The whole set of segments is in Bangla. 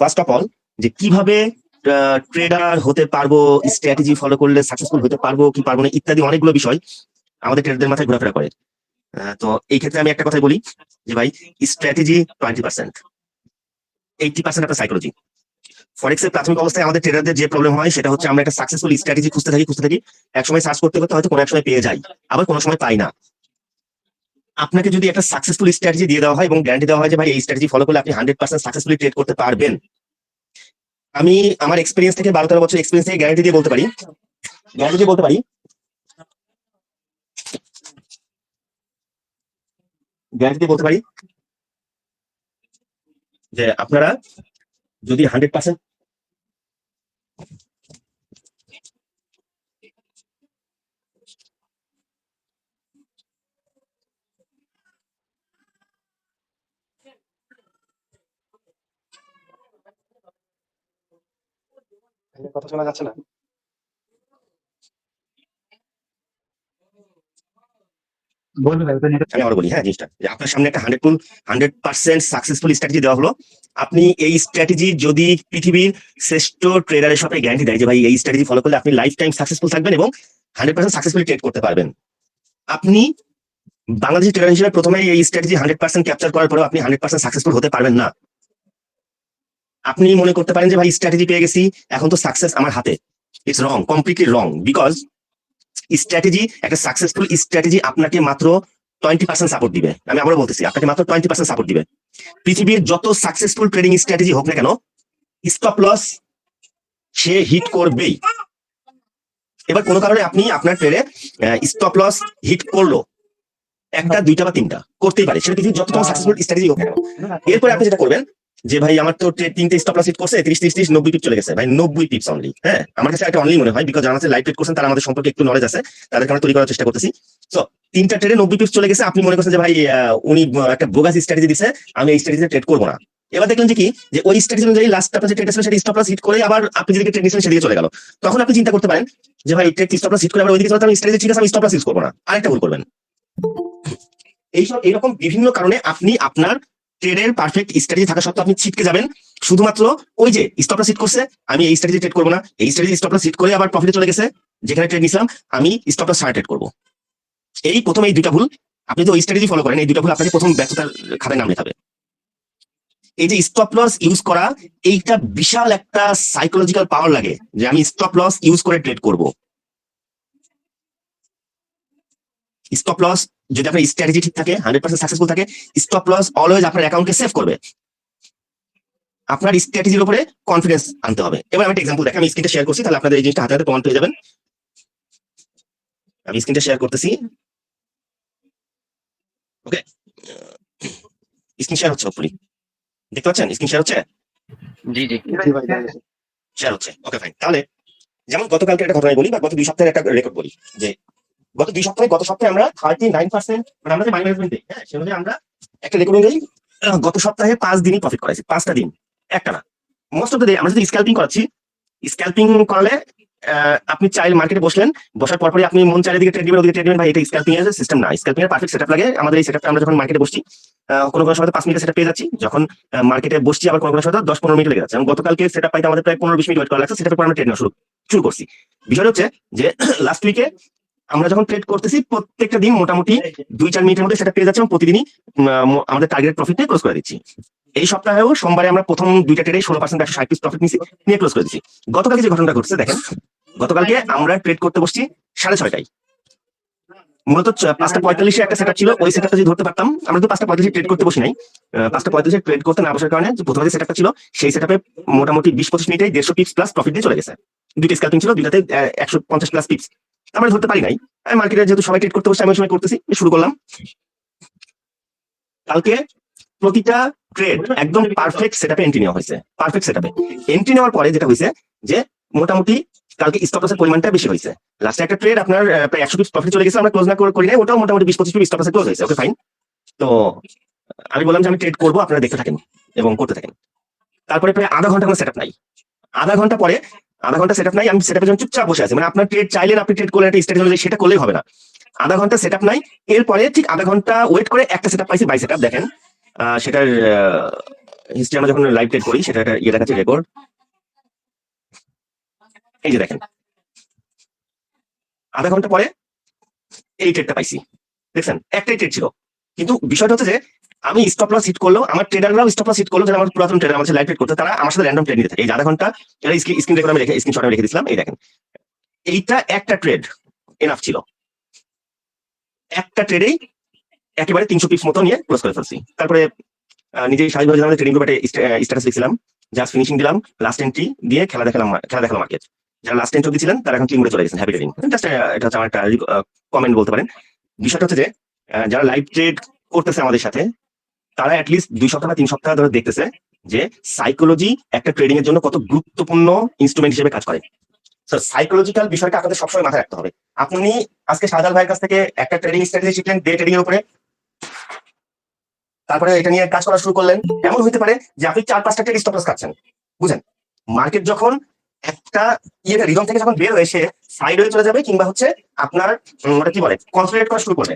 ফার্স্ট অফ অল যে কীভাবে ট্রেডার হতে পারব স্ট্র্যাটেজি ফলো করলে সাকসেসফুল হতে পারব, কি পারব না, ইত্যাদি অনেকগুলো বিষয় আমাদের ট্রেডারদের মাথায় ঘোরাফেরা করে। তো এই ক্ষেত্রে আমি একটা কথাই বলি, যে ভাই strategy twenty percent eighty percent আপনার সাইকোলজি ফরেক্স এর প্রাথমিক অবস্থায় আমাদের ট্রেডারদের যে প্রবলেম হয়, সেটা হচ্ছে আমরা একটা সাকসেসফুল স্ট্র্যাটেজি খুঁজতে থাকি খুঁজতে থাকি। একসময় সার্চ করতে করতে হয়তো কোনো এক সময় পেয়ে যাই, আবার কোনো সময় পাই না। আপনাকে যদি একটা সাকসেসফুল স্ট্র্যাটেজি দিয়ে দেওয়া হয় এবং গ্যারান্টি দেওয়া হয় যে ভাই, এই স্ট্র্যাটেজি ফলো করলে আপনি হান্ড্রেড পার্সেন্ট সাকসেসফুলি ট্রেড করতে পারবেন। আমি আমার এক্সপিরিয়েন্স থেকে বারো তেরো বছর এক্সপিরিয়েন্স থেকে গ্যারান্টি দিয়ে বলতে পারি। গ্যারান্টি দিয়ে বলতে পারি। গ্যারান্টি দিয়ে বলতে পারি যে আপনারা যদি হান্ড্রেড পার্সেন্ট কথা শোনা যাচ্ছে না। আমি আবার বলি হ্যাঁ জিনিসটা আপনার সামনে একটা hundred hundred percent successful strategy দেওয়া হলো। আপনি এই স্ট্র্যাটেজি যদি পৃথিবীর শ্রেষ্ঠ ট্রেডারের সাথে গ্যারান্টি দেয় যে ভাই এই স্ট্র্যাটেজি ফলো করলে আপনি লাইফ টাইম সাকসেসফুল থাকবেন এবং হান্ড্রেড পার্সেন্ট সাকসেসফুলি ট্রেড করতে পারবেন। আপনি বাংলাদেশি ট্রেডার হিসেবে প্রথমে এই স্ট্র্যাটেজি হান্ড্রেড পার্সেন্ট ক্যাপচার করার পরেও আপনি হান্ড্রেড পার্সেন্ট সাকসেসফুল হতে পারবেন না। আপনি মনে করতে পারেন যে, ভাই স্ট্র্যাটেজি পেয়ে গেছি, এখন তো সাকসেস আমার হাতে। It's wrong completely wrong because strategy একটা সাকসেসফুল স্ট্র্যাটেজি আপনাকে মাত্র টোয়েন্টি পার্সেন্ট সাপোর্ট দিবে। আমি আবারও বলতেছি, আপনাকে মাত্র টোয়েন্টি পার্সেন্ট সাপোর্ট দিবে। পৃথিবীর যত সাকসেসফুল ট্রেডিং স্ট্র্যাটেজি হোক না কেন স্টপ লস সে হিট করবেই। এবার কোনো কারণে আপনি আপনার ট্রেডে স্টপ লস হিট করল। একটা, দুইটা বা তিনটা, করতেই পারে। সেটা পৃথিবীর যতটা সাকসেসফুল স্ট্র্যাটেজি হোক এরপরে আপনি যেটা করবেন যে ভাই আমার তো তিনটে স্টপ লস করছে, তিরিশ তিরিশ তিরিশ, নব্বই টিপ চলে গেছে। ভাই, নব্বই টিপস অনলি হ্যাঁ? আমার কাছে একটা অনলি মনে হয় বিকজ আমার লাইভ ট্রেড করছেন, তারা আমাদের সম্পর্কে একটু নলেজ আছে, তাদেরকে আমরা তৈরি করার চেষ্টা করতেছি। তো তিনটা ট্রেডে নব্বই টিপস চলে গেছে, আপনি মনে করছেন যে ভাই উনি একটা বোগাস স্ট্র্যাটেজি দিছে, আমি এই স্ট্র্যাটেজি ট্রেড করব না। এবার দেখলেন যে কি, যে ওই স্ট্র্যাটেজি অনুযায়ী লাস্ট আপনার ট্রেড ছিল সেটা স্টপ লস হিট করে আবার আপনি যেদিকে ট্রেড নিয়েছিলেন, সেদিকে চলে গেল। তখন আপনি চিন্তা করতে পারেন যে ভাই ট্রেড স্টপ লস হিট করে আবার ওইদিকে চলে আমি স্ট্র্যাটেজি ঠিক আছে, আমি স্টপ লস ইউজ করব না। আরেকটা ভুল করবেন। এইসব এরকম বিভিন্ন কারণে আপনি আপনার ট্রেডের পারফেক্ট স্ট্র্যাটেজি থাকা সত্ত্বেও আপনি ছিটকে যাবেন। শুধুমাত্র ওই যে স্টপ লস হিট করছে, আমি এই স্ট্র্যাটেজি ট্রেড করব না। এই স্ট্র্যাটেজি স্টপ লস হিট করে আবার প্রফিটে চলে গেছে। যেখানে ট্রেড নিছিলাম, আমি স্টপ লস ছাড়া ট্রেড করব। এই প্রথম এই দুইটা ভুল, আপনি যদি ওই স্ট্র্যাটেজি ফলো করেন, এই দুইটা ভুল আপনাকে প্রথম ব্যর্থতার খাতায় নাম লেখাবে। এই যে স্টপ লস ইউজ করা, এইটা বিশাল একটা সাইকোলজিক্যাল পাওয়ার লাগে যে আমি স্টপ লস ইউজ করে ট্রেড করব। স্টপ লস যদি আপনার স্ট্র্যাটেজি ঠিক থাকে হান্ড্রেড পার্সেন্ট সাকসেসফুল থাকে স্টপ লস অলওয়েজ আপনার অ্যাকাউন্টকে সেভ করবে। আপনার স্ট্র্যাটেজির উপরে কনফিডেন্স আনতে হবে। এবার আমি একটা এক্সাম্পল দেখি আমি স্ক্রিনটা শেয়ার করছি তাহলে আপনাদের এই জিনিসটা হাতে হাতে প্রমাণ পেয়ে যাবেন। আমি স্ক্রিনটা শেয়ার করতেছি। ওকে স্ক্রিন শেয়ার হচ্ছে হপফুলি দেখতে পাচ্ছেন? স্ক্রিন শেয়ার হচ্ছে? জি জি। শেয়ার হচ্ছে ওকে ফাইন তাহলে যেমন গতকালকে একটা ঘটনা বলি বা গত দুই সপ্তাহের একটা রেকর্ড বলি যে গত দুই সপ্তাহে, গত সপ্তাহে আমরা থার্টি নাইন পার্সেন্ট মানে আমরা যে হ্যাঁ সে অনুযায়ী আমরা একটা রেকর্ড অনুযায়ী গত সপ্তাহে পাঁচ দিনই প্রফিট করাইছি, পাঁচটা দিন, একটা না। মোস্ট অফ দ্য ডে আমরা যদি স্ক্যাল্পিং করাচ্ছি স্ক্যাল্পিং করালে আপনি চাইলে মার্কেটে বসলেন, বসার পরপরই আপনি মন চাইলে দিকে ট্রেড দিবেন ওদিকে ট্রেড ভাই, এটা স্ক্যাল্পিং এর সিস্টেম না। স্ক্যাল্পিং এর পারফেক্ট সেটআপ লাগে, আমাদের এই সেটআপটা আমরা যখন মার্কেটে বসছি কোনো কোনো সময় পাঁচ মিনিটের সেটআপ পেয়ে যাচ্ছি, যখন মার্কেটে বসছি আবার কোনো কোনো সময় দশ পনেরো মিনিট লেগে যাচ্ছে। এবং গতকালকে সেটআপ পাইতে আমাদের প্রায় পনেরো বিশ মিনিট ওয়েট করা লাগছে সেটার পর আমরা ট্রেড শুরু শুরু করছি। বিষয়টা হচ্ছে যে লাস্ট উইকে আমরা যখন ট্রেড করতেছি, প্রত্যেকটা দিন মোটামুটি দুই চার মিনিটের মধ্যে সেটা পেয়ে যাচ্ছে এবং প্রতিদিনই আমাদের টার্গেট প্রফিট নিয়ে ক্লোজ করে দিচ্ছি। এই সপ্তাহেও সোমবারে আমরা প্রথম দুইটা ট্রেডে ষোলো পার্সেন্ট একশো ষাট প্রফিট নিয়েছি, নিয়ে ক্লোজ করে দিচ্ছি। গতকালকে যে ঘটনাটা ঘটছে, দেখেন, গতকালকে আমরা ট্রেড করতে বসছি সাড়ে ছয়টায়। মূলত পাঁচটা পঁয়তাল্লিশে একটা সেটআপ ছিল, ওই সেটআপটা যদি ধরতে পারতাম, আমরা তো পাঁচটা পঁয়তাল্লিশে ট্রেড করতে বসি নাই। পাঁচটা পঁয়তাল্লিশে ট্রেড করতে না বসার কারণে প্রথমে যে সেটআপটা ছিল, সেই সেটআপে মোটামুটি বিশ পঁচিশ মিনিটে দেড়শো পিপস প্লাস প্রফিট দিয়ে চলে গেছে। দুইটা স্ক্যাল্পিং ছিল, দুইটাতে একশো পঞ্চাশ প্লাস পিপস আমরা ধরতে পারি নাই। আমি মার্কেটে যেহেতু সবাই ট্রেড করতে বসে, আমি সময় করতেছি শুরু করলাম। কালকে প্রতিটা ট্রেড একদম পারফেক্ট সেটআপে এন্ট্রি নেওয়া হয়েছে। পারফেক্ট সেটআপে এন্ট্রি নেওয়ার পরে যেটা হয়েছে, যে মোটামুটি কালকে স্টপ লসের পরিমাণটা বেশি হয়েছে। লাস্টে একটা ট্রেড আপনার প্রায় একশো পিস প্রফিট চলে গেছে, আমরা ক্লোজ না করে নাই, ওটাও মোটামুটি বিশ পঁচিশ পিস স্টপ লসে ক্লোজ হয়েছে ওকে ফাইন তো আমি বললাম যে আমি ট্রেড করব, আপনারা দেখতে থাকেন এবং করতে থাকেন। তারপরে প্রায় আধা ঘণ্টা কোনো সেটআপ নাই। আধা ঘণ্টা পরে আধা ঘণ্টা সেটআপ নাই, আমি সেটআপের জন্য চুপচাপ বসে আছি। মানে আপনার ট্রেড চাইলেন, আপনি ট্রেড করলেন, একটা স্ট্র্যাটেজি সেটা করলেই হবে না। আধা ঘণ্টা সেটআপ নাই, এরপরে ঠিক আধা ঘণ্টা ওয়েট করে একটা সেটআপ পাইছি বাই সেটআপ দেখেন। সেটার হিস্ট্রি আমরা যখন লাইভ ট্রেড করি, সেটা ইয়ে দেখাচ্ছে রেকর্ড এই যে দেখেন। আধা ঘণ্টা পরে এই ট্রেডটা পাইছি। দেখছেন? একটাই ট্রেড ছিল। কিন্তু বিষয়টা হচ্ছে যে আমি স্টপ লস হিট করল আমার ট্রেডাররাও স্টপ লস হিট করল যারা আমার পুরাতন ট্রেডার আমার লাইভ ট্রেড করতে, তারা আমার সাথে র্যান্ডম ট্রেড নিতে থাকে। এই আধা ঘণ্টা এটা স্ক্রিন রেকর্ড আমি রেখে স্ক্রিনশট আমি রেখে দিয়েছিলাম, এই দেখেন। এইটা একটা ট্রেড এনাফ ছিল। একটা ট্রেডেই একেবারে তিনশো পিস মতো নিয়ে ক্লোজ করে ফেলছি। তারপরে নিজেই স্বাভাবিকভাবে জানালে ট্রেডিং গ্রুপে স্ট্যাটাস লিখছিলাম। জাস্ট ফিনিশিং দিলাম লাস্ট এন্ট্রি দিয়ে খেলা দেখালাম খেলা দেখালাম মার্কেট যারা লাস্ট এন্ট্রি দিয়েছিলেন তারা এখন ক্লিন করে চলে গেছেন হ্যাপি ট্রেডিং জাস্ট এটা হচ্ছে আমার একটা কমেন্ট বলতে পারেন। বিষয়টা হচ্ছে যে যারা লাইভ ট্রেড করতেছে আমাদের সাথে তারা অ্যাটলিস্ট দুই সপ্তাহ তিন সপ্তাহ ধরে দেখতেছে যে সাইকোলজি একটা ট্রেডিং এর জন্য কত গুরুত্বপূর্ণ ইনস্ট্রুমেন্ট হিসেবে কাজ করে। সাইকোলজিক্যাল বিষয়টা আপনাদের সবসময় মাথায় রাখতে হবে। আপনি আজকে সাজাল ভাইয়ের কাছ থেকে একটা ট্রেডিং স্ট্র্যাটেজি শিখলেন ডে ট্রেডিং এর উপরে। তারপরে এটা নিয়ে কাজ করা শুরু করলেন। এমন হতে পারে যে আপনি চার, পাঁচটা ট্রেড স্টপ লস খাচ্ছেন। বুঝেন? মার্কেট যখন একটা ইয়েটা রিদম থেকে যখন বের হয়ে সে সাইড হয়ে চলে যাবে কিংবা হচ্ছে আপনার ওটা কি বলে? কনসেন্ট্রেট করা শুরু করবে।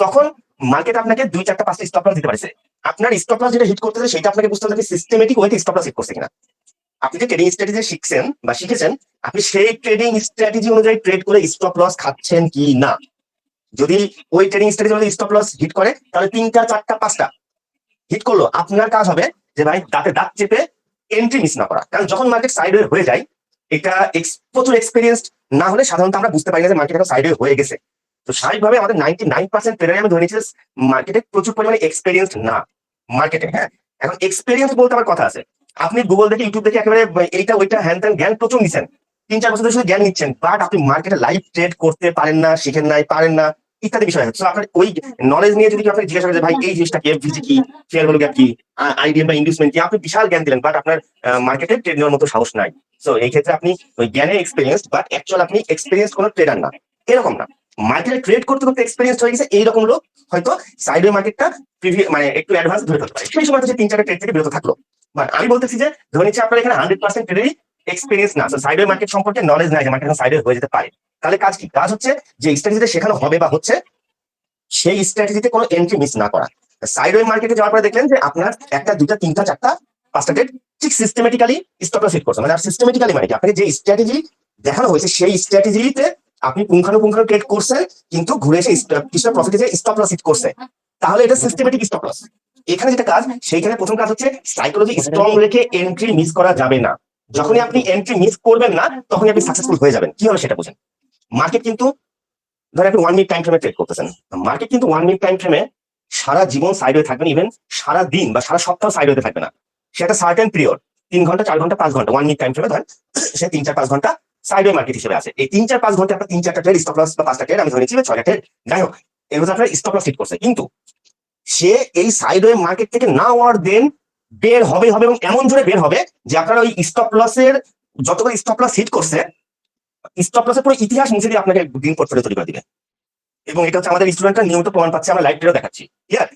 তখন মার্কেট আপনাকে দুই, চারটা, পাঁচটা স্টপ লস দিতে পারছে। আপনার স্টপ লস যেটা হিট করতেছে, সেটা আপনাকে বুঝতে হবে সিস্টেমেটিক ওয়েতে স্টপ লস হিট করছে কিনা। আপনি যে ট্রেডিং স্ট্র্যাটেজি শিখছেন বা শিখেছেন, আপনি সেই ট্রেডিং স্ট্র্যাটেজি অনুযায়ী ট্রেড করে স্টপ লস খাচ্ছেন কি না? যদি ওই ট্রেডিং স্ট্র্যাটেজি অনুযায়ী স্টপ লস হিট করে, তাহলে তিনটা, চারটা, পাঁচটা হিট করল, আপনার কাজ হবে যে ভাই দাঁতে দাঁত চেপে এন্ট্রি মিস না করা। কারণ যখন মার্কেট সাইডওয়ে হয়ে যায়, এটা প্রচুর এক্সপিরিয়েন্স না হলে সাধারণত আমরা বুঝতে পারি না যে মার্কেট এখন সাইডওয়ে হয়ে গেছে। তো স্বাভাবিকভাবে আমাদের নাইনটি নাইন পার্সেন্ট প্লেয়ারে আমি ধরে মার্কেটে প্রচুর পরিমাণে এক্সপিরিয়েন্স না। মার্কেটে হ্যাঁ? এখন এক্সপিরিয়েন্স বলতে আমার কথা আছে। আপনি গুগল দেখে ইউটিউব দেখে একেবারে এইটা, ওইটা হ্যান ত্যান জ্ঞান প্রচুর নিচ্ছেন তিন, চার বছর ধরে শুধু জ্ঞান নিচ্ছেন বাট আপনি মার্কেটে লাইভ ট্রেড করতে পারেন না, শিখেন নাই, পারেন না, ইত্যাদি বিষয় হচ্ছে আপনার ওই নলেজ নিয়ে যদি কেউ আপনাকে জিজ্ঞাসা করে যে, ভাই, এই জিনিসটা কি? এফভিজি কি? শেয়ার ভ্যালু গ্যাপ কি? আইডিএম বা ইনভেস্টমেন্ট কি? আপনি বিশাল জ্ঞান দিলেন বাট আপনার মার্কেটে ট্রেড নেওয়ার মতো সাহস নাই। সো এই ক্ষেত্রে আপনি ওই জ্ঞানে এক্সপিরিয়েন্স বাট অ্যাকচুয়াল আপনি এক্সপিরিয়েন্স কোনো ট্রেডার না। এরকম না। মার্কেটে ট্রেড করতে করতে এক্সপিরিয়েন্স হয়ে গেছে এইরকম লোক হয়তো সাইডওয়ে মার্কেটটা মানে একটু অ্যাডভান্স ধরে ফেলতে পারে। সেই সময় হচ্ছে তিন, চারটা ট্রেড থেকে বিরত থাকল। বাট আমি বলতেছি যে, ধরে নিচ্ছে আপনার এখানে হান্ড্রেড পার্সেন্ট ট্রেডেরই এক্সপিরিয়েন্স না। সাইডওয়ে মার্কেট সম্পর্কে নলেজ নাই যে মার্কেট সাইডওয়ে হয়ে যেতে পারে। তাহলে কাজ কি? কাজ হচ্ছে যে স্ট্র্যাটেজিতে শেখানো হবে বা হচ্ছে সেই স্ট্র্যাটেজিতে কোনো এন্ট্রি মিস না করা। সাইডওয়ে মার্কেটে যাওয়ার পরে দেখলেন যে আপনার একটা দুটা তিনটা, চারটা, পাঁচটা ট্রেড ঠিক সিস্টেমেটিক্যালি স্টপটা সেট করছে। মানে আর সিস্টেমেটিক্যালি মানে আপনাকে যে স্ট্র্যাটেজি দেখানো হয়েছে সেই স্ট্র্যাটেজিতে আপনি পুঙ্খানুপুঙ্খানু ট্রেড করছেন, কিন্তু ঘুরে এসে কিছুটা প্রফিটে যে স্টপ লস হিট করছে তাহলে এটা সিস্টেমেটিক স্টপ লস এখানে যেটা কাজ, সেইখানে প্রথম কাজ হচ্ছে সাইকোলজি স্ট্রং রেখে এন্ট্রি মিস করা যাবে না। যখনই আপনি এন্ট্রি মিস করবেন না, তখনই আপনি সাকসেসফুল হয়ে যাবেন। কি হবে সেটা বুঝেন। মার্কেট কিন্তু, ধরেন আপনি ওয়ান মিনিট টাইম ফ্রেমে ট্রেড করতেছেন। মার্কেট কিন্তু ওয়ান মিনিট টাইম ফ্রেমে সারা জীবন সাইড হয়ে থাকবেন ইভেন সারা দিন বা সারা সপ্তাহ সাইড হয়ে থাকবে না। সে একটা সার্টেন পিরিয়ড তিন ঘণ্টা, চার ঘণ্টা, পাঁচ ঘণ্টা ওয়ান মিনিট টাইম ফ্রেমে ধরেন, সে তিন চার, পাঁচ ঘণ্টা সাইড মার্কেট হিসেবে আছে। এই তিন চার পাঁচ ঘণ্টা আপনার তিন চারটা ট্রেড স্টপ লস বা পাঁচটা ট্রেড আমি ছয়টা ট্রেড যাই হোক এর মধ্যে আপনার স্টপ লস হিট করছে। কিন্তু সে এই সাইড মার্কেট থেকে না ওয়ার দেন বের হবে হবে এবং এমন জোরে বের হবে যে আপনার ওই স্টপ লসের যতগুলো স্টপ লস হিট করছে স্টপ লসের পুরো ইতিহাস মুছে দিয়ে আপনাকে গ্রিন পোর্টফোলিও তৈরি করে দিবে। এবং এটা হচ্ছে আমাদের স্টুডেন্টরা নিয়মিত প্রমাণ পাচ্ছে, আমরা লাইভ ট্রেডও দেখাচ্ছি। ইয়ার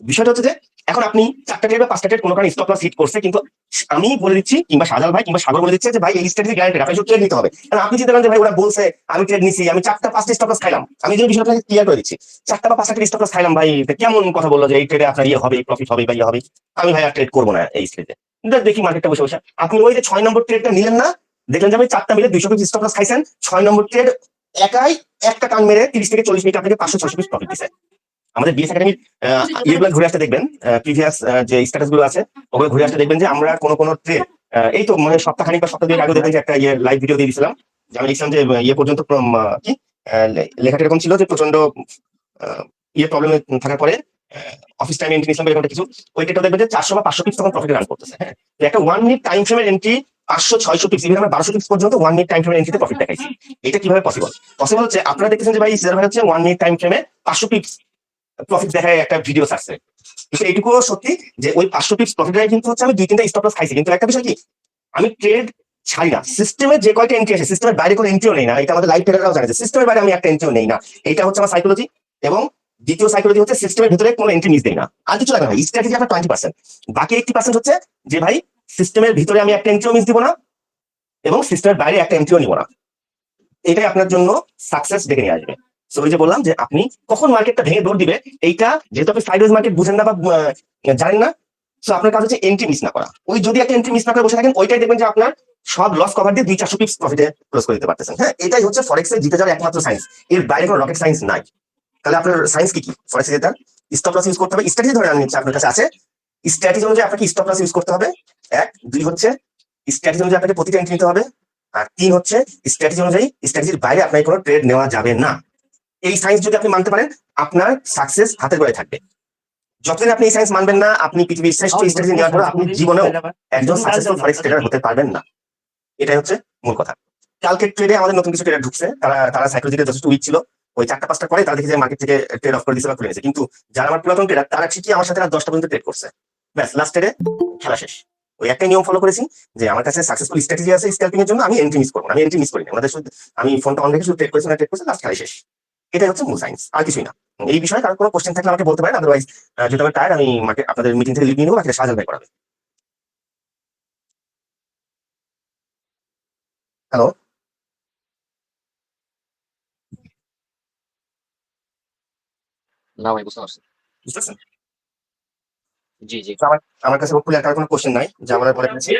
বিষয়টা হচ্ছে যে এখন আপনি চারটা ট্রেড বা পাঁচটা ট্রেড কোনো কারণে স্টপ লস হিট করছে, কিন্তু আমি বলে দিচ্ছি, কিংবা সাজাল ভাই, কিংবা সাগর বলে দিচ্ছে যে, ভাই, এই স্ট্র্যাটেজি গ্যারান্টেড আপনি ট্রেড নিতে হবে। কারণ আপনি চিন্তা করেন যে, ভাই, ওরা বলছে, আমি ট্রেড নিছি, আমি চারটা পাঁচটা স্টপ লস খাইলাম। আমি যদি বিষয়টা ক্লিয়ার করে দিচ্ছি, চারটা বা পাঁচটা স্টপ লস খাইলাম, ভাই কেমন কথা বলল যে, এই ট্রেডে আপনার ইয়ে হবে প্রফিট হবে, বা ইয়ে হবে? আমি, ভাই, আর ট্রেড করব না এই স্ট্রেটে দেখি মার্কেটটা বসে বসে। আপনি ওই যে ছয় নম্বর ট্রেডটা নিলেন না, দেখলেন যে আমি চারটা মিলে দুইশো পিস স্টপ লস খাইছেন। ছয় নম্বর ট্রেড একাই একটা টান মেরে তিরিশ থেকে চল্লিশ মিনিট আপনাকে পাঁচশো ছশো পিস প্রফিট দিচ্ছে আমাদের বিএস একাডেমির ইয়েগুলো ঘুরে আসতে দেখবেন প্রিভিয়াস যে স্ট্যাটাসগুলো আছে ওগুলো ঘুরে আসতে দেখবেন যে আমরা কোনো কোনো এই তো মানে সপ্তাহখানিক বা সপ্তাহ দুয়েক আগে দেখবেন যে একটা ইয়ে লাইভ ভিডিও দিয়ে দিয়েছিলাম যে আমি লিখছিলাম যে ইয়ে পর্যন্ত কি লেখাটা এরকম ছিল যে প্রচণ্ড ইয়ে প্রবলেমে থাকার পরে অফিস টাইম এন্ট্রি নিয়েছিলাম এরকম কিছু ওই ডেটটা দেখবেন যে চারশো বা পাঁচশো পিস তখন প্রফিট রান করতেছে হ্যাঁ? একটা ওয়ান মিনিট টাইম ফ্রেমের এন্ট্রি পাঁচশো ছয়শো পিক্স ইভেন আমরা বারোশো পিক্স পর্যন্ত ওয়ান মিনিট টাইম ফ্রেমের এন্ট্রিতে প্রফিট দেখাইছি। এটা কীভাবে পসিবল পসিবল হচ্ছে আপনারা দেখতেছেন যে ভাই হচ্ছে ওয়ান মিনিট টাইম ফ্রেমে পাঁচশো পিক্স প্রফিট দেখায় একটা ভিডিও ছাড়ছে। কিন্তু এইটুকুও সত্যি যে ওই পাঁচশো পিক্স প্রফিট কিন্তু হচ্ছে আমি দুই তিনটা স্টপ লস খাইছি। কিন্তু একটা বিষয় কি? আমি ট্রেড ছাড়ি না। সিস্টেমে যে কয়টা এন্ট্রি আছে সিস্টেমের বাইরে কোনো এন্ট্রিও নেই না। এটা আমাদের লাইফ ট্রেডাররাও জানে সিস্টেমের বাইরে আমি একটা এন্ট্রিও নেই না। এটা হচ্ছে আমার সাইকোলজি এবং দ্বিতীয় সাইকোলজি হচ্ছে সিস্টেমের ভিতরে কোনো এন্ট্রি মিস দেই না। আর কিছু লাগে না স্ট্র্যাটেজি আপনার টোয়েন্টি পার্সেন্ট বাকি এইটি পার্সেন্ট হচ্ছে যে ভাই সিস্টেমের ভিতরে আমি একটা এন্ট্রিও মিস দিব না এবং সিস্টেমের বাইরে একটা এন্ট্রিও নিব না। এটাই আপনার জন্য সাকসেস ডেকে নিয়ে আসবে সো ওই যে বললাম যে আপনি কখন মার্কেটটা ভেঙে দৌড় দিবে এইটা যেহেতু আপনি সাইডওয়েজ মার্কেট বুঝেন না বা জানেন না সো আপনার কাজ হচ্ছে এন্ট্রি মিস না করা। ওই যদি একটা এন্ট্রি মিস না করে বসে থাকেন, ওইটাই দেখবেন যে আপনার সব লস কভার দিয়ে দুই চারশো পিপস প্রফিটে ক্লোজ করে দিতে পারতেছেন। হ্যাঁ এটাই হচ্ছে ফরেক্সে জিতে যাওয়ার একমাত্র সাইন্স এর বাইরে কোনো রকেট সাইন্স নাই। তাহলে আপনার সায়েন্স কি কি? ফরেক্সে জেতার স্টপ লস ইউজ করতে হবে। স্ট্র্যাটেজি ধরে আমি নিচ্ছি আপনার কাছে আছে। স্ট্র্যাটেজি অনুযায়ী আপনাকে স্টপ লস ইউজ করতে হবে। এক, দুই হচ্ছে স্ট্র্যাটেজি অনুযায়ী আপনাকে প্রতিটা এন্ট্রি নিতে হবে। আর তিন হচ্ছে স্ট্র্যাটেজি অনুযায়ী স্ট্র্যাটেজির বাইরে আপনার কোনো ট্রেড নেওয়া যাবে না। এই সায়েন্স যদি আপনি মানতে পারেন আপনার সাকসেস হাতের গোড়ায় থাকবে। যতদিন আপনি এই সায়েন্স মানবেন না আপনি পৃথিবীর শ্রেষ্ঠ স্ট্র্যাটেজি নেওয়ার পর আপনি জীবনেও একজন সাকসেসফুল ফরেক্স ট্রেডার হতে পারবেন না। এটাই হচ্ছে মূল কথা। কালকে ট্রেডে আমাদের নতুন কিছু ট্রেডার ঢুকছে। তারা তারা সাইকোলজিতে যথেষ্ট উইক ছিল। ওই চারটা পাঁচটা পরে তারা দেখে যে মার্কেট থেকে ট্রেড অফ করে দিয়েছে বা খুলে নিয়েছে। কিন্তু যারা আমার পুরাতন ট্রেডার তারা ঠিকই আমার সাথে দশটা পর্যন্ত ট্রেড করছে। ব্যাস লাস্ট ট্রেডে খেলা শেষ। ওই একটাই নিয়ম ফলো করেছি যে আমার কাছে সাকসেসফুল স্ট্র্যাটেজি আছে স্ক্যাল্পিং এর জন্য আমি এন্ট্রি মিস করব না। আমি এন্ট্রি মিস করি না ওনাদের শুধু আমি ফোনটা অন রেখে শুধু ট্রেড করেছি না ট্রেড করেছি লাস্ট খেলা শেষ। এটাই হচ্ছে মূল সায়েন্স আর কিছুই না। এই বিষয়ে কারও কোনো কোশ্চেন থাকলে আমাকে বলতে পারেন আদারওয়াইজ যেটা আমার টায়ার আমি মার্কেট আপনাদের মিটিং থেকে লিভ নিয়ে নেব বাকিটা সাহায্য ভাই করাবে হ্যালো না ভাই বুঝতে পারছি বুঝতে পারছেন জি জি। আমার কাছে হোপফুলি আর কোনো কোশ্চেন নাই যে আমরা বলে ফেলেছি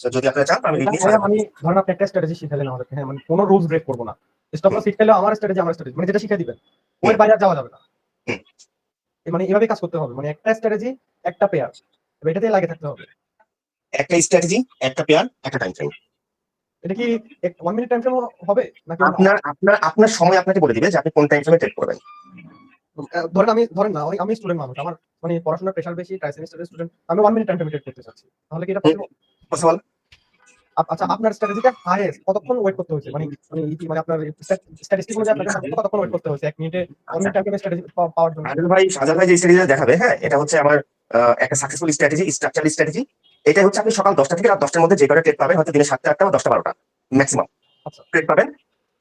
যদি আপনারা চান আমি আমি ধরেন আপনি একটা স্ট্র্যাটেজি শিখালেন আমাদেরকে হ্যাঁ মানে কোনো রুলস ব্রেক করব না। স্টপ লস শিখাইলে আমার স্ট্র্যাটেজি আমার স্ট্র্যাটেজি মানে যেটা দিবেন। ওর বাইরে যাওয়া যাবে না। মানে এভাবে কাজ করতে হবে। মানে একটা স্ট্র্যাটেজি একটা পেয়ার এটাতেই লাগে থাকতে হবে। একটা স্ট্র্যাটেজি একটা পেয়ার একটা টাইম ফ্রেম এটা কি ওয়ান মিনিট টাইম ফ্রেম হবে? নাকি আপনার আপনার আপনার সময় আপনাকে বলে দিবে যে আপনি কোন টাইম ফ্রেমে ট্রেড করবেন। ধরেন আমি ধরেন না আমি স্টুডেন্ট মানুষ। আমার মানে পড়াশোনার প্রেশার বেশি ট্রাই সেমিস্টারের স্টুডেন্ট আমি ওয়ান মিনিট টাইম ফ্রেম করতে চাচ্ছি। তাহলে কি এটা। পসিবল আচ্ছা আপনার স্ট্র্যাটেজিটা হাইয়েস্ট কতক্ষণ ওয়েট করতে হয়েছে? মানে মানে মানে আপনার স্ট্যাটিস্টিক অনুযায়ী আপনাকে কতক্ষণ ওয়েট করতে হয়েছে? এক মিনিটে one minute time strategy power জন্য। আদিল ভাই সাজাল ভাই যে স্ট্র্যাটেজি দেখাবে হ্যাঁ এটা হচ্ছে আমার একটা সাকসেসফুল স্ট্র্যাটেজি স্ট্রাকচার স্ট্র্যাটেজি এটা হচ্ছে আপনি সকাল দশটা থেকে রাত দশটার মধ্যে যে কটা ট্রেড পাবেন হয়তো দিনে সাতটা আটটা বা দশটা বারোটা ম্যাক্সিমাম আচ্ছা। ট্রেড পাবেন।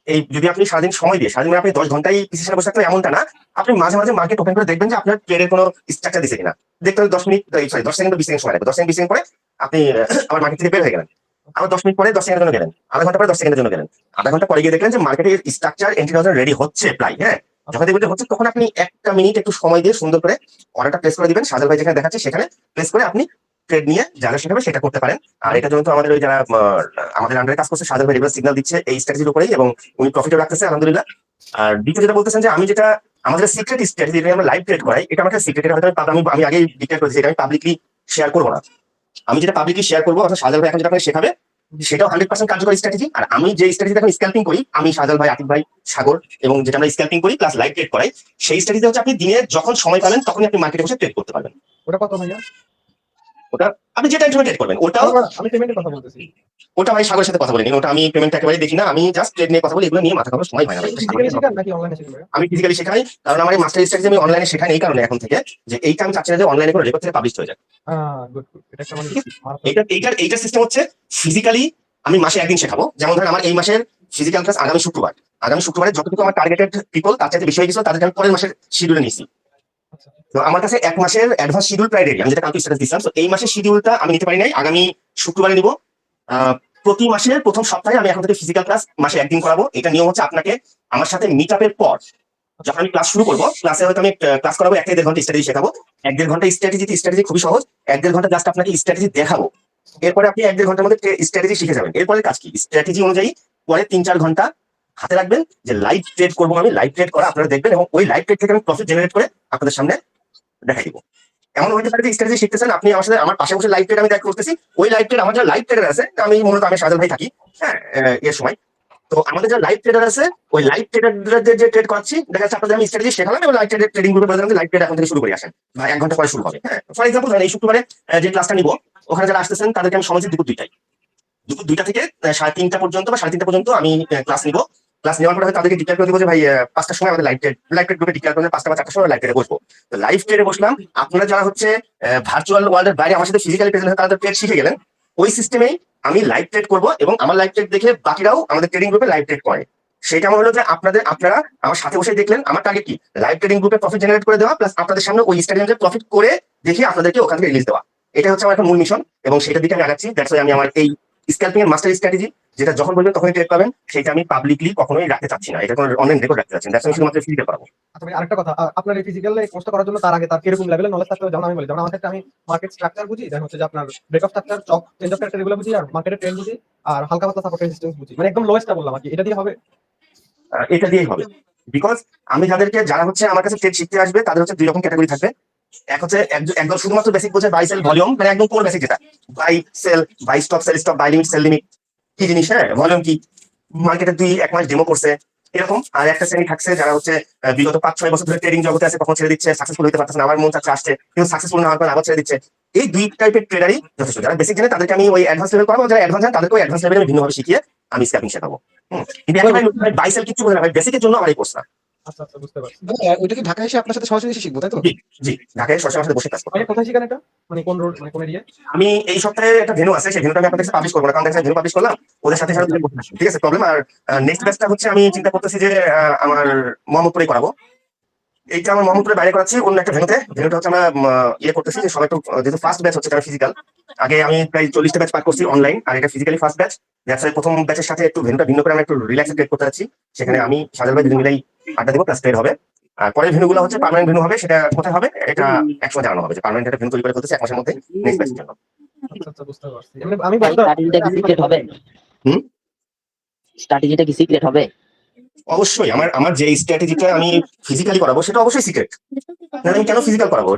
এই যদি আপনি সারাদিন সময় দিয়ে সারাদিন আপনি দশ ঘন্টায় পিছিয়ে বসে থাকলে এমনটা না আপনি মাঝে মাঝে মার্কেট ওপেন করে দেখবেন যে আপনার ট্রেডের কোনো স্ট্রাকচার দিচ্ছে কিনা। দেখতে হলে দশ মিনিট সরি দশ সেকেন্ড বিশ সেকেন্ড সময় লাগবে। দশ সেকেন্ড বিশ সেকেন্ড পরে আপনি আবার মার্কেট থেকে বের হয়ে গেলেন। আবার দশ মিনিট পরে দশ সেকেন্ডের জন্য গেলেন। আধা ঘণ্টা পরে দশ সেকেন্ডের জন্য গেলেন। আধা ঘণ্টা পরে গিয়ে দেখলেন যে মার্কেটের স্ট্রাকচার এন্ট্রি রেডি হচ্ছে প্রায় হ্যাঁ? যখন দেখবেন হচ্ছে, তখন আপনি একটা মিনিট একটু সময় দিয়ে সুন্দর করে অর্ডারটা প্লেস করে দিবেন। সাজাল ভাই যেখানে দেখাচ্ছে, সেখানে প্লেস করে আপনি ট্রেড নিয়ে যারা শেখাবে সেটা করতে পারেন। আর এটার জন্য তো আমাদের ওই যারা আমাদের আন্ডারে কাজ করছে, সাজাল ভাই রেগুলার সিগন্যাল দিচ্ছে এই স্ট্র্যাটেজির উপরেই এবং উনি প্রফিটও রাখতেছে, আলহামদুলিল্লাহ। আর দ্বিতীয় যেটা বলতেছেন যে আমি যেটা, আমাদের সিক্রেট স্ট্র্যাটেজি আমরা লাইভ ট্রেড করাই, এটা আমাকে সিক্রেট হয়তো আমি আমি আগেই ডিক্লেয়ার করেছি এটা আমি পাবলিকলি শেয়ার করব না। আমি যেটা পাবলিকলি শেয়ার করব, অর্থাৎ সাজাল ভাই এখন যেটা শেখাবে, সেটাও হান্ড্রেড পার্সেন্ট কার্যকরী স্ট্র্যাটেজি আর আমি যে স্ট্র্যাটেজি এখন স্ক্যাল্পিং করি, আমি সাজাল ভাই আতিফ ভাই, সাগর এবং যেটা আমরা স্ক্যাল্পিং করি প্লাস লাইভ ট্রেড করাই, সেই স্ট্র্যাটেজি হচ্ছে আপনি দিনে যখন সময় পাবেন, তখনই আপনি মার্কেটে বসে ট্রেড করতে পারবেন। ওটা কত ভাইয়া? আপনি যে টাইম ট্রেড করবেন ওটাও আমি পেমেন্টের কথা বলতেছি। ওটা ভাই সাগরের সাথে কথা বলিনি ওটা আমি পেমেন্ট একেবারে দেখি না আমি জাস্ট ট্রেড নিয়ে কথা বলি এগুলো নিয়ে মাথা খাবার সময় হয় না আমি ফিজিক্যালি শেখাই কারণ আমার মাস্টার আমি অনলাইনে শেখাই এই কারণে এখন থেকে যে এইটা আমি চাচ্ছি না যে অনলাইনে করে রেকর্ড থেকে পাবলিশ হয়ে যায় এটা মানে এইটার এইটার সিস্টেম হচ্ছে ফিজিক্যালি আমি মাসে একদিন শেখাবো। যেমন ধরেন আমার এই মাসের ফিজিক্যাল ক্লাস আগামী শুক্রবার। আগামী শুক্রবারে যতটুকু আমার টার্গেটেড পিপল তার চাইতে বেশি হয়ে গেছিল তাদেরকে আমি পরের মাসের শিডিউলে নিয়েছি। তো আমার কাছে এক মাসের অ্যাডভান্স শিডিউল প্রায় রেডি আমি যেটা কালকে স্ট্যাটাস দিচ্ছিলাম তো এই মাসের শিডিউলটা আমি নিতে পারি নাই। আগামী শুক্রবারে নিব প্রতি মাসের প্রথম সপ্তাহে আমি এখন থেকে ফিজিক্যাল ক্লাস মাসে একদিন করাবো। এটা নিয়ম হচ্ছে আপনাকে আমার সাথে মিট আপের পর যখন আমি ক্লাস শুরু করব ক্লাসে হয়তো আমি ক্লাস করাবো, এক দেড় ঘণ্টা স্ট্র্যাটেজি শেখাবো। এক দেড় ঘণ্টা স্ট্র্যাটেজি স্ট্র্যাটেজি খুবই সহজ। এক দেড় ঘণ্টা জাস্ট আপনাকে স্ট্র্যাটেজি দেখাবো। এরপরে আপনি এক দেড় ঘণ্টার মধ্যে স্ট্র্যাটেজি শিখে যাবেন। এরপরে কাজ কি? স্ট্র্যাটেজি অনুযায়ী পরে তিন চার ঘণ্টা হাতে রাখবেন যে লাইভ ট্রেড করব আমি। লাইভ ট্রেড করা আপনারা দেখবেন এবং ওই লাইভ ট্রেড থেকে আমি প্রফিট জেনারেট করে আপনাদের সামনে দেখাই দিব এমন হইতে পারে যে স্ট্র্যাটেজি শিখতেছেন, আপনি আমার সাথে আমার পাশে বসে লাইভ ট্রেড আমি দেখ করতেছি। ওই লাইভ ট্রেড আমার যারা লাইভ ট্রেডার আছে, আমি মূলত আমি সাজাল ভাই থাকি হ্যাঁ এর সময়। তো আমাদের যারা লাইভ ট্রেডার আছে, ওই লাইভ ট্রেডারদের যে ট্রেড করাচ্ছি দেখা যাচ্ছে আপনাদের আমি স্ট্র্যাটেজি শেখালাম এবং লাইভ ট্রেডের ট্রেডিং গ্রুপে বললাম লাইভ ট্রেড এখন থেকে শুরু করে আসেন। বা এক ঘণ্টা পরে শুরু হবে হ্যাঁ। ফর এক্সাম্পল এই শুক্রবারে যে ক্লাসটা নিব, ওখানে যারা আসতেছেন, তাদেরকে আমি দিচ্ছি দুপুর দুইটায়। দুপুর দুইটা থেকে সাড়ে তিনটা পর্যন্ত বা সাড়ে তিনটা পর্যন্ত আমি ক্লাস নিব। ক্লাস নেওয়ার পরে তাদেরকে ডিক্লেয়ার করে দেবো যে, ভাই পাঁচটার সময় আমাদের লাইভ ট্রেড লাইভ ট্রেড গ্রুপে ডিক্লেয়ার করে পাঁচটা বা চারটার সময় লাইভ ট্রেডে বসবো। তো লাইভ ট্রেডে বসলাম। আপনারা যারা হচ্ছে ভার্চুয়াল ওয়ার্ল্ডের বাইরে আমার সাথে ফিজিক্যালি প্রেজেন্ট হয়ে তাদের ট্রেড শিখে গেলেন। ওই সিস্টেমেই আমি লাইভ ট্রেড করব এবং আমার লাইভ ট্রেড দেখে বাকিরাও আমাদের ট্রেডিং গ্রুপে লাইভ ট্রেড করে। সেটা আমার হলো যে, আপনাদের, আপনারা আমার সাথে বসে দেখলেন, আমার টার্গেট কি? লাইভ ট্রেডিং গ্রুপে প্রফিট জেনারেট করে দেওয়া প্লাস আপনাদের সামনে ওই স্ট্যাডিয়ামে প্রফিট করে দেখে আপনাদেরকে ওখান থেকে রিলিজ দেওয়া। এটা হচ্ছে আমার এখন মূল মিশন এবং সেটার দিকে আমি আগাচ্ছি। দ্যাটস আমি আমার এই স্ক্যাল্পিং এর মাস্টার স্ট্র্যাটেজি যেটা যখন বলবেন তখনই টের পাবেন সেটা আমি পাবলিকলি কখনোই রাখতে চাচ্ছি না। এটা কোনো অনলাইন রেকর্ড রাখতে চাচ্ছি না। আমি শুধুমাত্র ফিজিক্যাল করাবো আচ্ছা ভাই আরেকটা কথা আপনার এই ফিজিক্যাল কোর্সটা করার জন্য তার আগে তার কীরকম লেভেলের নলেজ থাকতে হবে? যেমন আমি বলি যেমন আমার ক্ষেত্রে আমি মার্কেট স্ট্রাকচার বুঝি দেন হচ্ছে যে আপনার ব্রেক অফ স্ট্রাকচার চক চেঞ্জ অফ ক্যারেক্টার এগুলো বুঝি আর মার্কেটের ট্রেন্ড বুঝি আর হালকা পাতলা সাপোর্ট রেজিস্ট্যান্স বুঝি। মানে একদম লোয়েস্টটা বললাম আর কি। এটা দিয়ে হবে? এটা দিয়েই হবে। বিকজ আমি যাদেরকে যারা হচ্ছে আমার কাছে ট্রেড শিখতে আসবে তাদের হচ্ছে দুই রকম ক্যাটাগরি থাকবে। এক হচ্ছে একদম শুধুমাত্র বেসিক বোঝে বাই সেল ভলিউম মানে একদম কোর বেসিক যেটা। Buy sell buy stock sell stock buy limit sell limit কি জিনিস হ্যাঁ? ভলিউম কি? মার্কেটে দুই এক মাস ডেমো করছে এরকম। আর একটা শ্রেণি থাকছে যারা হচ্ছে বিগত পাঁচ ছয় বছর ধরে ট্রেডিং জগতে আছে কখন ছেড়ে দিচ্ছে সাকসেসফুল হতে পারতেছে না আবার মন চাচ্ছে আসছে কিন্তু সাকসেসফুল না হওয়ার পর আবার ছেড়ে দিচ্ছে। এই দুই টাইপের ট্রেডারই যথেষ্ট। যারা বেসিক জানে তাদেরকে আমি ওই অ্যাডভান্স লেভেল করাবো যারা অ্যাডভান্স জানে তাদেরকে ওই অ্যাডভান্স লেভেলে ভিন্নভাবে শিখিয়ে আমি স্ক্যাপিং শেখাবো হুম। কিন্তু বাইসেল কিছু বোঝে না ভাই। বেসিকের জন্য আমার এই কোর্স না। আচ্ছা আচ্ছা বুঝতে পারছি। ওইটা কি ঢাকায় এসে আপনার সাথে সরাসরি এসে শিখব তাই তো? জি বসে কাজ করব। ভাই কোথায় শিখেন এটা? মানে কোন রোড মানে কোন এরিয়া? আমি এই সপ্তাহে একটা ভেনু আছে সেই ভেনুটা আমি আপনাদের পাবলিশ করব না কারণ দেখা ভেনু পাবলিশ করলাম ওদের সাথে সাথে ঠিক আছে প্রবলেম আর নেক্সট ব্যাচটা হচ্ছে আমি চিন্তা করতেছি যে আহ, আমার মহম্মদপুরে করাবো। এইটা আমার মোহাম্মদপুরে বাইরে করাচ্ছি অন্য একটা ভেনুতে। ভেনুটা হচ্ছে আমরা ইয়ে করতেছি যে সবাই একটু যেহেতু ফার্স্ট ব্যাচ হচ্ছে ফিজিক্যাল আগে আমি প্রায় চল্লিশটা ব্যাচ পার করছি অনলাইন আর এটা ফিজিক্যালি ফার্স্ট ব্যাচ দ্যাটস প্রথম ব্যাচের সাথে একটু ভেনুটা ভিন্ন করে আমরা একটু রিল্যাক্স ট্রেড করতে যাচ্ছি। সেখানে আমি সাজাল ভাই দুজন মিলেই আড্ডা দেবো প্লাস ট্রেড হবে। আর পরের ভেনুগুলো হচ্ছে পার্মানেন্ট ভেনু হবে সেটা কোথায় হবে? এটা একসময় জানানো হবে যে পার্মানেন্ট একটা ভেনু তৈরি করে ফেলতেছে এক মাসের মধ্যে নেক্সট ব্যাচের জন্য। আচ্ছা আচ্ছা বুঝতে পারছি। এমনি আমি স্ট্র্যাটেজিটা কি সিক্রেট হবে? হুম? স্ট্র্যাটেজিটা কি সিক্রেট হবে? অবশ্যই, আমার আমার যে স্ট্র্যাটেজিটা আমি ফিজিক্যালি করাবো, সেটা অবশ্যই সিক্রেট আমি কেন ফিজিক্যাল করাবো?